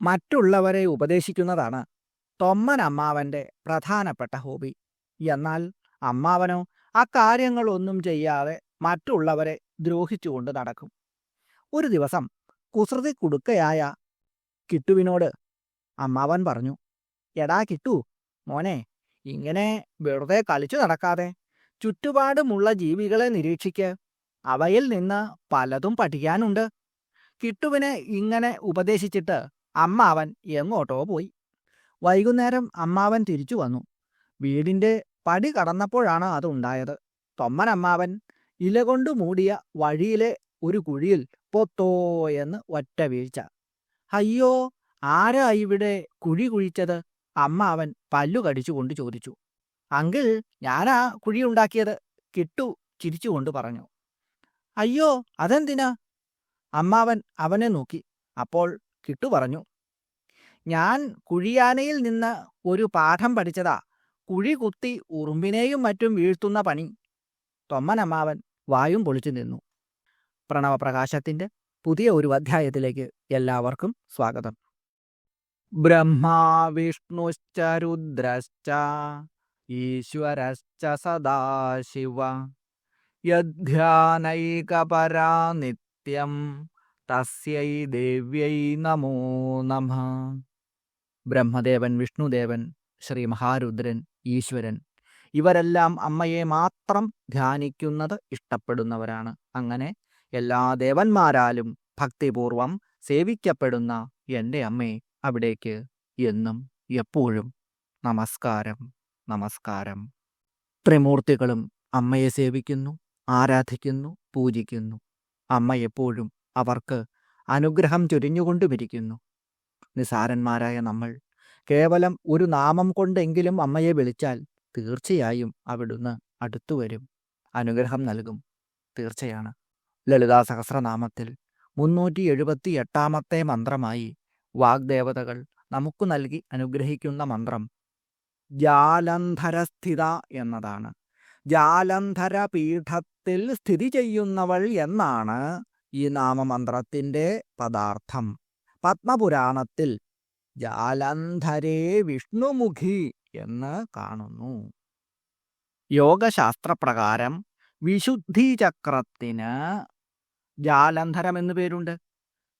മറ്റുള്ളവരെ ഉപദേശിക്കുന്നതാണ് തൊമ്മൻ അമ്മാവന്റെ പ്രധാനപ്പെട്ട ഹോബി. എന്നാൽ അമ്മാവനോ അക്കാര്യങ്ങളൊന്നും ചെയ്യാതെ മറ്റുള്ളവരെ ദ്രോഹിച്ചുകൊണ്ട് നടക്കും. ഒരു ദിവസം കുസൃതി കുടുക്കയായ കിട്ടുവിനോട് അമ്മാവൻ പറഞ്ഞു എടാ കിട്ടു മോനെ ഇങ്ങനെ വെറുതെ കളിച്ചു നടക്കാതെ ചുറ്റുപാടുമുള്ള ജീവികളെ നിരീക്ഷിക്ക്. അവയിൽ നിന്ന് പലതും പഠിക്കാനുണ്ട്. കിട്ടുവിനെ ഇങ്ങനെ ഉപദേശിച്ചിട്ട് അമ്മാവൻ എങ്ങോട്ടോ പോയി. വൈകുന്നേരം അമ്മാവൻ തിരിച്ചു വന്നു. വീടിന്റെ പടി കടന്നപ്പോഴാണ് അതുണ്ടായത് തൊമ്മനമ്മാവൻ ഇല കൊണ്ട് മൂടിയ വഴിയിലെ ഒരു കുഴിയിൽ പൊത്തോ എന്ന് ഒറ്റ വീഴ്ച. അയ്യോ ആരാ ഇവിടെ കുഴി കുഴിച്ചത്? അമ്മാവൻ പല്ലു കടിച്ചുകൊണ്ട് ചോദിച്ചു. അങ്കിൾ ഞാനാ കുഴി ഉണ്ടാക്കിയത് കിട്ടു ചിരിച്ചുകൊണ്ട് പറഞ്ഞു. അയ്യോ അതെന്തിനാ? അമ്മാവൻ അവനെ നോക്കി. അപ്പോൾ കിട്ടു പറഞ്ഞു. ഞാൻ കുഴിയാനയിൽ നിന്ന് ഒരു പാഠം പഠിച്ചതാ. കുഴി കുത്തി ഉറുമ്പിനെയും മറ്റും വീഴ്ത്തുന്ന പണി. തൊമ്മനമ്മാവൻ വായും പൊളിച്ചു നിന്നു. പ്രണവപ്രകാശത്തിന്റെ പുതിയ ഒരു അധ്യായത്തിലേക്ക് എല്ലാവർക്കും സ്വാഗതം. ബ്രഹ്മാ വിഷ്ണുശ്ച രുദ്രശ്ച ഈശ്വരശ്ച സദാശിവ. യധ്യാനൈകപരാ നിത്യം തസ്യൈ ദേവ്യൈ നമോ നമ ബ്രഹ്മദേവൻ വിഷ്ണുദേവൻ ശ്രീ മഹാരുദ്രൻ ഈശ്വരൻ ഇവരെല്ലാം അമ്മയെ മാത്രം ധ്യാനിക്കുന്നത് ഇഷ്ടപ്പെടുന്നവരാണ്. അങ്ങനെ എല്ലാ ദേവന്മാരാലും ഭക്തിപൂർവം സേവിക്കപ്പെടുന്ന എന്റെ അമ്മേ അവിടേക്ക് എന്നും എപ്പോഴും നമസ്കാരം നമസ്കാരം. ത്രിമൂർത്തികളും അമ്മയെ സേവിക്കുന്നു ആരാധിക്കുന്നു പൂജിക്കുന്നു. അമ്മ എപ്പോഴും അവർക്ക് അനുഗ്രഹം ചൊരിഞ്ഞുകൊണ്ടുമിരിക്കുന്നു. നിസാരന്മാരായ നമ്മൾ കേവലം ഒരു നാമം കൊണ്ടെങ്കിലും അമ്മയെ വിളിച്ചാൽ തീർച്ചയായും അവിടുന്ന് അടുത്തു വരും. അനുഗ്രഹം നൽകും. തീർച്ചയാണ്. ലളിതാ സഹസ്രനാമത്തിൽ മുന്നൂറ്റി എഴുപത്തി എട്ടാമത്തെ മന്ത്രമായി വാഗ്ദേവതകൾ നമുക്ക് നൽകി അനുഗ്രഹിക്കുന്ന മന്ത്രം ജാലന്ധരസ്ഥിത എന്നതാണ്. ജാലന്ധര പീഠത്തിൽ സ്ഥിതി ചെയ്യുന്നവൾ എന്നാണ് ഈ നാമമന്ത്രത്തിന്റെ പദാർത്ഥം. പത്മപുരാണത്തിൽ ജാലന്ധരേ വിഷ്ണുമുഖി എന്ന് കാണുന്നു. യോഗശാസ്ത്രപ്രകാരം വിശുദ്ധി ചക്രത്തിന് ജാലന്ധരം എന്നു പേരുണ്ട്.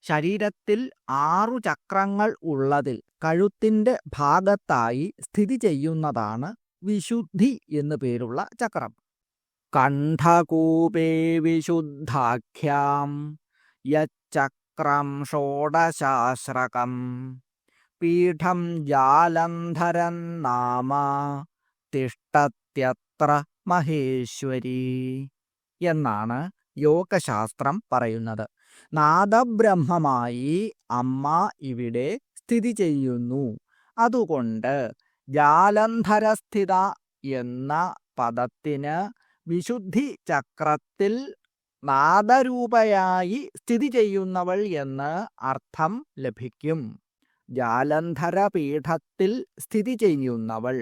ശരീരത്തിൽ ആറു ചക്രങ്ങൾ ഉള്ളതിൽ കഴുത്തിന്റെ ഭാഗത്തായി സ്ഥിതി ചെയ്യുന്നതാണ് വിശുദ്ധി എന്നു പേരുള്ള ചക്രം. കണ്ഠകൂപേ വിശുദ്ധാഖ്യാം യച്ചക്രം ഷോഡശാശ്രകം പീഠം ജാലന്ധരൻ നാമ തിഷ്ടത്യത്ര മഹേശ്വരി എന്നാണ് യോഗശാസ്ത്രം പറയുന്നത്. നാദബ്രഹ്മമായി അമ്മ ഇവിടെ സ്ഥിതി ചെയ്യുന്നു. അതുകൊണ്ട് ജാലന്ധരസ്ഥിത എന്ന പദത്തിന് വിശുദ്ധി ചക്രത്തിൽ നാദരൂപയായി സ്ഥിതി ചെയ്യുന്നവൾ എന്ന് അർത്ഥം ലഭിക്കും. ജാലന്ധര പീഠത്തിൽ സ്ഥിതി ചെയ്യുന്നവൾ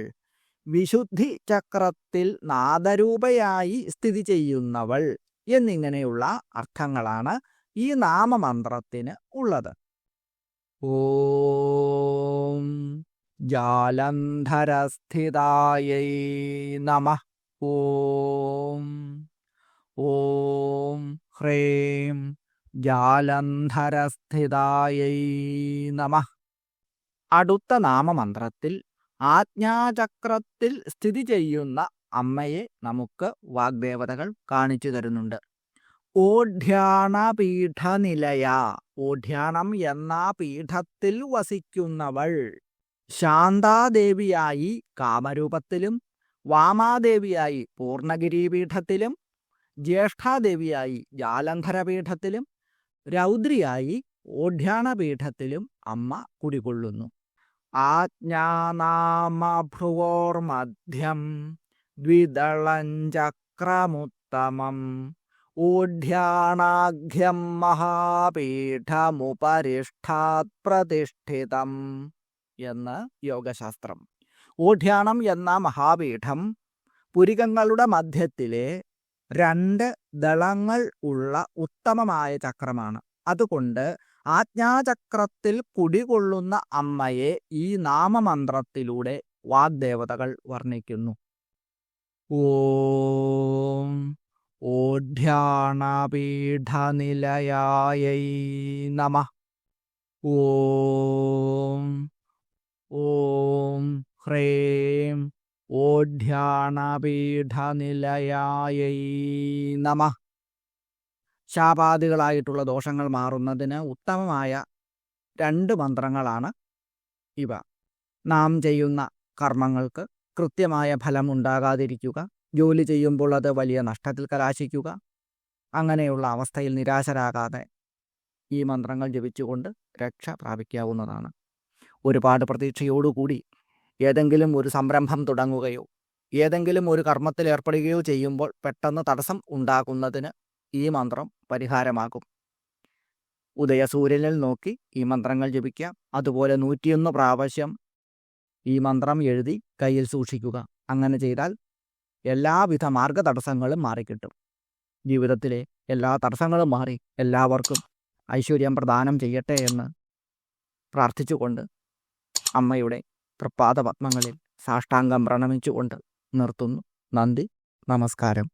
വിശുദ്ധി ചക്രത്തിൽ നാദരൂപയായി സ്ഥിതി ചെയ്യുന്നവൾ എന്നിങ്ങനെയുള്ള അർത്ഥങ്ങളാണ് ഈ നാമമന്ത്രത്തിന് ഉള്ളത്. ഓം ജാലന്ധരസ്ഥിതായൈ നമ. ഓം ഓം ഹ്രീം ജാലന്ധരസ്ഥിതായൈ നമ. അടുത്ത നാമമന്ത്രത്തിൽ ആജ്ഞാചക്രത്തിൽ സ്ഥിതി ചെയ്യുന്ന അമ്മയെ നമുക്ക് വാഗ്ദേവതകൾ കാണിച്ചു തരുന്നുണ്ട്. ഓഢ്യാണപീഠനിലയ ഓഢ്യാണം എന്ന പീഠത്തിൽ വസിക്കുന്നവൾ. ശാന്താദേവിയായി കാമരൂപത്തിലും വാമാദേവിയായി പൂർണഗിരി പീഠത്തിലും ജ്യേഷ്ഠാദേവിയായി ജാലന്ധര പീഠത്തിലും രൗദ്രിയായി ഓഢ്യാണപീഠത്തിലും അമ്മ കുടികൊള്ളുന്നു. ആജ്ഞാനാമഭ്രുവോർമധ്യം ദ്വിദളഞ്ചക്രമുത്തമം ഊഢ്യാണാഖ്യം മഹാപീഠമുപരിഷ്ഠാത് പ്രതിഷ്ഠിതം എന്ന് യോഗശാസ്ത്രം. ഊഢ്യാണം എന്ന മഹാപീഠം പുരികങ്ങളുടെ മധ്യത്തിലെ രണ്ട് ദളങ്ങൾ ഉള്ള ഉത്തമമായ ചക്രമാണ്. അതുകൊണ്ട് ആജ്ഞാചക്രത്തിൽ കുടികൊള്ളുന്ന അമ്മയെ ഈ നാമമന്ത്രത്തിലൂടെ വാഗ്ദേവതകൾ വർണിക്കുന്നു. ഓം ഓഢ്യാണപീഠനിലയായൈ നമ. ഓം ഓം ഹ്രേം ഓഢ്യാണപീഠനിലയായൈ നമ. ശാപാദികളായിട്ടുള്ള ദോഷങ്ങൾ മാറുന്നതിന് ഉത്തമമായ രണ്ട് മന്ത്രങ്ങളാണ് ഇവ. നാം ചെയ്യുന്ന കർമ്മങ്ങൾക്ക് കൃത്യമായ ഫലം ഉണ്ടാകാതിരിക്കുക ജോലി ചെയ്യുമ്പോൾ അത് വലിയ നഷ്ടത്തിൽ കലാശിക്കുക അങ്ങനെയുള്ള അവസ്ഥയിൽ നിരാശരാകാതെ ഈ മന്ത്രങ്ങൾ ജപിച്ചുകൊണ്ട് രക്ഷ പ്രാപിക്കാവുന്നതാണ്. ഒരുപാട് പ്രതീക്ഷയോടുകൂടി ഏതെങ്കിലും ഒരു സംരംഭം തുടങ്ങുകയോ ഏതെങ്കിലും ഒരു കർമ്മത്തിൽ ഏർപ്പെടുകയോ ചെയ്യുമ്പോൾ പെട്ടെന്ന് തടസ്സം ഉണ്ടാകുന്നതിന് ഈ മന്ത്രം പരിഹാരമാകും. ഉദയസൂര്യനിൽ നോക്കി ഈ മന്ത്രങ്ങൾ ജപിക്കാം അതുപോലെ നൂറ്റിയൊന്ന് പ്രാവശ്യം ഈ മന്ത്രം എഴുതി കയ്യിൽ സൂക്ഷിക്കുക. അങ്ങനെ ചെയ്താൽ എല്ലാവിധ മാർഗ തടസ്സങ്ങളും മാറിക്കിട്ടും. ജീവിതത്തിലെ എല്ലാ തടസ്സങ്ങളും മാറി എല്ലാവർക്കും ഐശ്വര്യം പ്രദാനം ചെയ്യട്ടെ എന്ന് പ്രാർത്ഥിച്ചുകൊണ്ട് അമ്മയുടെ തൃപ്പാദ പത്മങ്ങളിൽ സാഷ്ടാംഗം പ്രണമിച്ചുകൊണ്ട് നിർത്തുന്നു. നന്ദി നമസ്കാരം.